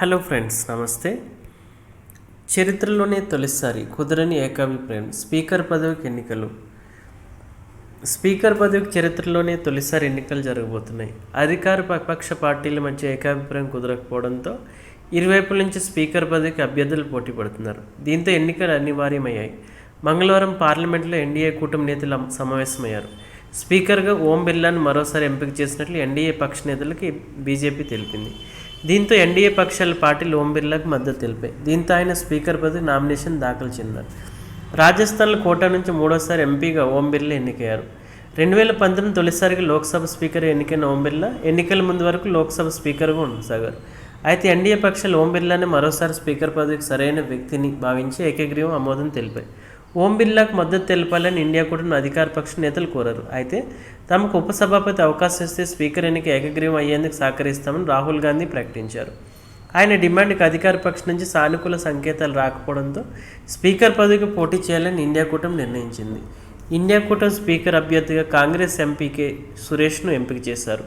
Hello friends నమస్తే. చరిత్రలోనే తొలిసారి కుదరని ఏకాభిప్రాయం స్పీకర్ పదవికి ఎన్నికలు. స్పీకర్ పదవికి చరిత్రలోనే తొలిసారి ఎన్నికలు జరగబోతున్నాయి. అధికార పక్ష పార్టీల మధ్య ఏకాభిప్రాయం కుదరకపోవడంతో ఇరువైపుల నుంచి స్పీకర్ పదవికి అభ్యర్థులు పోటీ పడుతున్నారు. దీంతో ఎన్నికలు అనివార్యమయ్యాయి. మంగళవారం పార్లమెంట్లో ఎన్డీఏ కూటమి నేతలు సమావేశమయ్యారు. స్పీకర్గా ఓం బిర్లాను మరోసారి ఎంపిక చేసినట్లు ఎన్డీఏ పక్ష నేతలకి బీజేపీ తెలిపింది. దీంతో ఎన్డీఏ పక్షాల పార్టీలు ఓం బిర్లాకు మద్దతు తెలిపాయి. దీంతో ఆయన స్పీకర్ పదవి నామినేషన్ దాఖలు చెందారు రాజస్థాన్లో కోటా నుంచి మూడోసారి ఎంపీగా ఓం బిర్లా ఎన్నికయ్యారు. రెండు వేల పంతొమ్మిది తొలిసారిగా లోక్సభ స్పీకర్ ఎన్నికైన ఓం బిర్లా ఎన్నికల ముందు వరకు లోక్సభ స్పీకర్గా ఉండసాగారు. అయితే ఎన్డీఏ పక్షాలు ఓం బిర్లానే మరోసారి స్పీకర్ పదవికి సరైన వ్యక్తిని భావించి ఏకగ్రీవం ఆమోదం తెలిపాయి. ఓం బిర్లాకు మద్దతు తెలపాలని ఇండియా కూటమి అధికార పక్ష నేతలు కోరారు. అయితే తమకు ఉపసభాపతి అవకాశం ఇస్తే స్పీకర్ ఎన్నిక ఏకగ్రీవం అయ్యేందుకు సహకరిస్తామని రాహుల్ గాంధీ ప్రకటించారు. ఆయన డిమాండ్కి అధికార పక్షం నుంచి సానుకూల సంకేతాలు రాకపోవడంతో స్పీకర్ పదవికి పోటీ చేయాలని ఇండియా కూటమి నిర్ణయించింది. ఇండియా కూటమి స్పీకర్ అభ్యర్థిగా కాంగ్రెస్ ఎంపీకే సురేష్ను ఎంపిక చేశారు.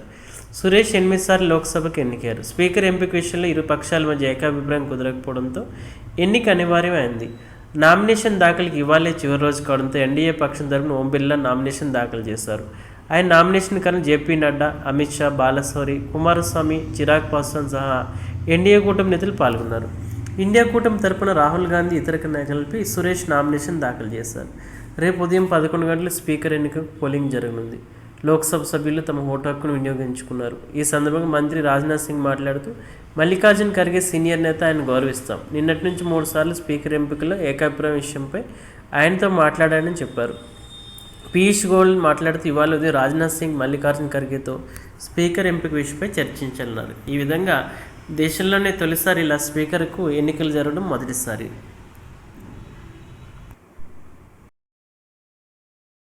సురేష్ ఎనిమిదిసార్లు లోక్సభకు ఎన్నికారు స్పీకర్ ఎంపిక విషయంలో ఇరు పక్షాల మధ్య ఏకాభిప్రాయం కుదరకపోవడంతో ఎన్నిక అనివార్యమైంది. నామినేషన్ దాఖలుకి ఇవ్వాలే చివరి రోజు కావడంతో ఎన్డీఏ పక్షం తరపున ఓం బిర్లా నామినేషన్ దాఖలు చేశారు. ఆయన నామినేషన్ కన్నా జేపీ నడ్డా అమిత్ షా బాలశౌరి కుమారస్వామి చిరాగ్ పాస్వాన్ సహా ఎన్డీఏ కూటమి నేతలు పాల్గొన్నారు. ఇండియా కూటమి తరపున రాహుల్ గాంధీ ఇతర కలిపి సురేష్ నామినేషన్ దాఖలు చేశారు. రేపు ఉదయం పదకొండు గంటల స్పీకర్ ఎన్నిక పోలింగ్ జరగనుంది. లోక్సభ సభ్యులు తమ ఓటు హక్కును వినియోగించుకున్నారు. ఈ సందర్భంగా మంత్రి రాజ్నాథ్ సింగ్ మాట్లాడుతూ మల్లికార్జున్ ఖర్గే సీనియర్ నేత ఆయన గౌరవిస్తాం. నిన్నటి నుంచి మూడు సార్లు స్పీకర్ ఎంపికలో ఏకాభిప్రాయం విషయంపై ఆయనతో మాట్లాడానని చెప్పారు. పీయూష్ గోయల్ మాట్లాడుతూ ఇవాళ ఉదయం రాజ్నాథ్ సింగ్ మల్లికార్జున్ ఖర్గేతో స్పీకర్ ఎంపిక విషయంపై చర్చించనున్నారు ఈ విధంగా దేశంలోనే తొలిసారి ఇలా స్పీకర్కు ఎన్నికలు జరగడం మొదటిసారి.